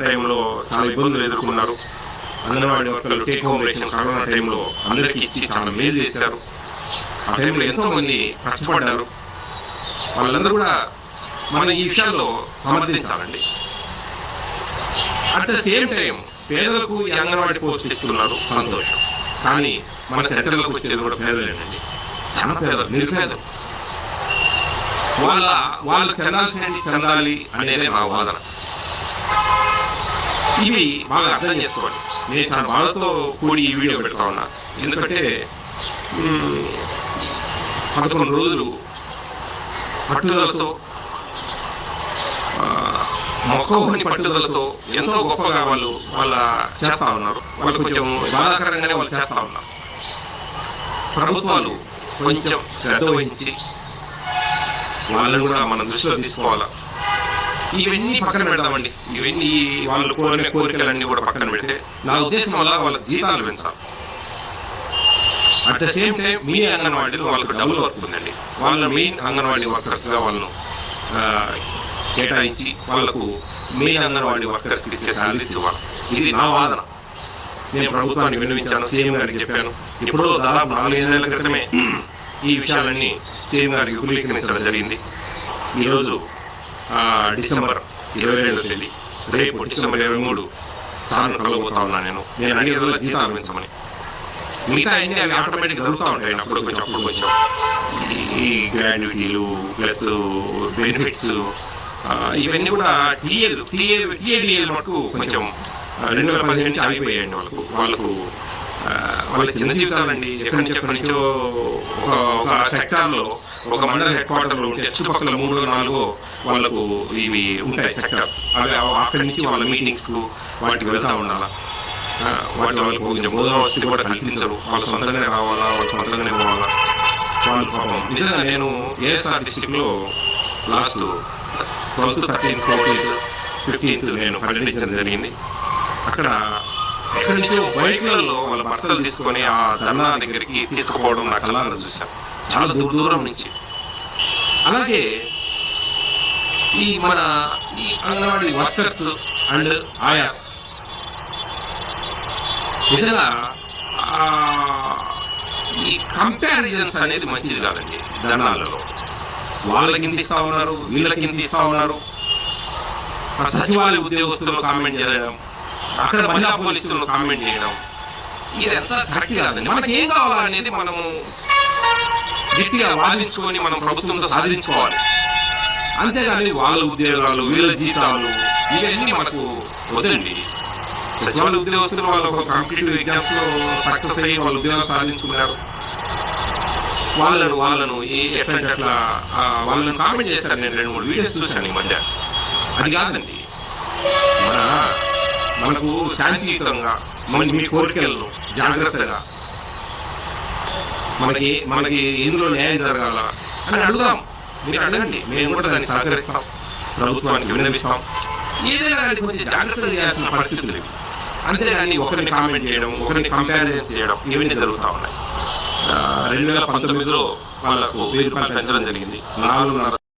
టైంలో చాలా ఇబ్బందులు ఎదుర్కొన్నారు. అంగన్వాడీ వర్కర్లు టేక్ హోమ్ రేషన్ కరోనా టైంలో అందరికీ ఇచ్చి చాలా మేలు చేశారు. ఆ టైంలో ఎంతో మంది కష్టపడ్డారు. వాళ్ళందరూ కూడా మన ఈ విషయాల్లో సమర్థించాలండి. అట్ ద సేమ్ టైం పేదలకు ఈ అంగన్వాడీ పోస్ట్ ఇస్తున్నారు. సంతోషం. కానీ మన సెంటర్లకు వచ్చేది కూడా పేదలేనండి. చాలా పేదలు నిరుపేదలు. వాళ్ళ వాళ్ళు చెందాల్సినవి చెందాలి అనేదే నా వాదన. ఇవి బాగా అర్థం చేసుకోండి నేను చాలా బాధతో కూడి ఈ వీడియో పెడతా ఉన్నా. ఎందుకంటే పదకొండు రోజులు పట్టుదలతో ఆ, మొక్కవని పట్టుదలతో ఎంతో గొప్పగా వాళ్ళు వాళ్ళ చేస్తా ఉన్నారు. వాళ్ళు కొంచెం బాధాకరంగానే వాళ్ళు చేస్తా ఉన్నారు. ప్రభుత్వాలు కొంచెం శ్రద్ధ వహించి వాళ్ళని కూడా మనం దృష్టిలో తీసుకోవాలా? ఇవన్నీ పక్కన పెడదామండి. ఇవన్నీ వాళ్ళు కోరిన కోరికలన్నీ కూడా పక్కన పెడితే నా ఉద్దేశం వల్ల వాళ్ళ జీతాలు పెంచాలి. అట్ ద సేమ్ టైం మీ అంగన్వాడీలో వాళ్ళకు డబుల్ వర్క్ ఉందండి. వాళ్ళ మెయిన్ అంగన్వాడీ వర్కర్స్గా వాళ్ళను కేటాయించి వాళ్ళకు మెయిన్ అంగన్వాడీ వర్కర్స్ ఇచ్చే శాలరీస్ ఇవ్వాలి. ఇది నా వాదన. నేను ప్రభుత్వానికి విన్నవించాను సీఎం గారికి చెప్పాను. ఇప్పుడు దాదాపు నాలుగైదు నెలల క్రితమే ఈ విషయాలన్నీ సీఎం గారికి విపులీకరించడం జరిగింది. ఈరోజు డిసెంబర్ ఇరవై రెండు తేదీ రేపు డిసెంబర్ ఇరవై మూడు సార్లు కలగబోతా ఉన్నా నేను. నేను అడిగేదల్లా జీతాలు పెంచమని మిగతా అన్ని అవి ఆటోమేటిక్ జరుగుతూ ఉంటాయి. అప్పుడు కొంచెం అప్పుడు కొంచెం ఈ- గ్రాడ్యుటీలు ప్లస్ బెనిఫిట్స్ ఇవన్నీ కూడా టీఎల్ టీఏ టీఏడిఎల్ మటుకు కొంచెం రెండు వేల పదిహేను నుంచి ఆగిపోయాయండి వాళ్ళకు. వాళ్ళకు వాళ్ళ చిన్న జీవితాలండి. ఎక్కడి నుంచి ఎక్కడి నుంచో ఒక ఒక సెక్టార్లో ఒక మండల హెడ్ క్వార్టర్లో ఉంటే చుట్టుపక్కల మూడో నాలుగో వాళ్ళకు ఇవి ఉంటాయి సెక్టార్స్ అవి అక్కడి నుంచి వాళ్ళ మీటింగ్స్కు వాటికి వెళ్తా ఉండాలా. వాటి వాళ్ళకి కొంచెం బోధన వసతి కూడా కల్పించరు. వాళ్ళు సొంతంగానే రావాలా వాళ్ళు సొంతంగానే పోవాలా. వాళ్ళు పాపం నిజంగా నేను ఏఎస్ఆర్ డిస్టిక్లో last twelfth thirteenth fourteenth fifteenth నేను పర్యటించడం జరిగింది. అక్కడ ఎక్కడి నుంచో బైక్లలో వాళ్ళ భర్తలు తీసుకొని ఆ ధర్నా దగ్గరికి తీసుకుపోవడం నా కళ్ళారా చూశాను. చాలా దూర దూరం నుంచి. అలాగే ఈ మన ఈ అంగన్వాడీ వర్కర్స్ అండ్ ఆయాస్. నిజంగా ఈ కంపారిజన్స్ అనేది మంచిది కాదండి ధర్నాలలో. వాళ్ళకి ఇంత ఇస్తా ఉన్నారు వీళ్ళకి ఇంత ఇస్తా ఉన్నారు? సచివాలయ ఉద్యోగస్తులు కామెంట్ చేయడం అక్కడ మహిళా పోలీసులు కామెంట్ చేయడం. ఇదంతా కరెక్ట్ కాదండి. మనకి ఏం కావాలనేది మనము గట్టిగా వాదించుకొని మనం ప్రభుత్వంతో సాధించుకోవాలి. అంతేగాని వాళ్ళ ఉద్యోగాలు వీళ్ళ జీతాలు ఇవన్నీ మనకు వద్దండి. సచివాలయ ఉద్యోగస్తులు వాళ్ళు ఒక కాంపిటేటివ్ ఎగ్జామ్స్లో సక్సెస్ అయ్యి వాళ్ళ ఉద్యోగాలు సాధించుకున్నారు. వాళ్ళను వాళ్ళను ఎట్లంటే అట్లా వాళ్ళని కామెంట్ చేశారు నేను రెండు మూడు వీడియోస్ చూశాను ఈ మధ్య. అది కాదండి. మన మనకు శాంతియుతంగా మన మీ కోరికలను జాగ్రత్తగా. మనకి మనకి ఇందులో న్యాయం జరగాల అని అడుగుదాం. మీరు అడగండి. మేము కూడా దాన్ని సహకరిస్తాం. ప్రభుత్వానికి విన్నవిస్తాం. ఏదైనా కానీ కొంచెం జాగ్రత్తగా చేయాల్సిన పరిస్థితులు ఇవి. అంతేగాని ఒకరిని కామెంట్ చేయడం ఒకరిని కంపారిజన్ చేయడం ఇవన్నీ జరుగుతూ ఉన్నాయి. రెండు వేల పంతొమ్మిదిలో వాళ్ళకు వెయ్యి రూపాయలు పెంచడం జరిగింది. నాలుగున్నర